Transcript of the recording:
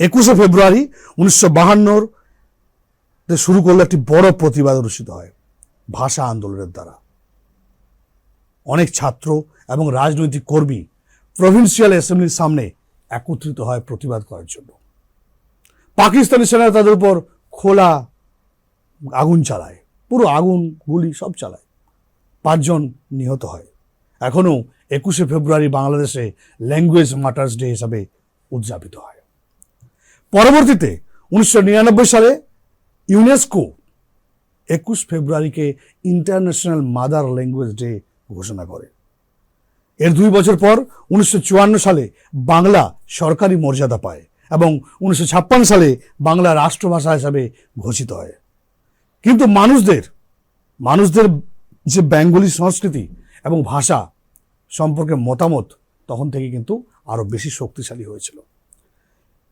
একুশে ফেব্রুয়ারি উনিশশো বাহান্নর শুরু করল একটি বড় প্রতিবাদ অনুষ্ঠিত হয় ভাষা আন্দোলনের দ্বারা। অনেক ছাত্র এবং রাজনৈতিক কর্মী প্রভিন্সিয়াল অ্যাসেম্বলির সামনে একত্রিত হয় প্রতিবাদ করার জন্য। পাকিস্তানি সেনা তাদের উপর খোলা আগুন চালায়, পুরো আগুন, গুলি সব চালায়। পাঁচজন নিহত হয়। এখনও একুশে ফেব্রুয়ারি বাংলাদেশে ল্যাঙ্গুয়েজ মাটার্স ডে হিসাবে উদযাপিত হয়। পরবর্তীতে উনিশশো নিরানব্বই সালে ইউনেস্কো একুশ ফেব্রুয়ারিকে ইন্টারন্যাশনাল মাদার ল্যাঙ্গুয়েজ ডে ঘোষণা করে। এর দুই বছর পর উনিশশো চুয়ান্ন সালে বাংলা সরকারি মর্যাদা পায় এবং উনিশশো ছাপ্পান্ন সালে বাংলা রাষ্ট্রভাষা হিসাবে ঘোষিত হয়। কিন্তু মানুষদের মানুষদের যে বেঙ্গলি সংস্কৃতি এবং ভাষা সম্পর্কে মতামত তখন থেকে কিন্তু আরও বেশি শক্তিশালী হয়েছিল।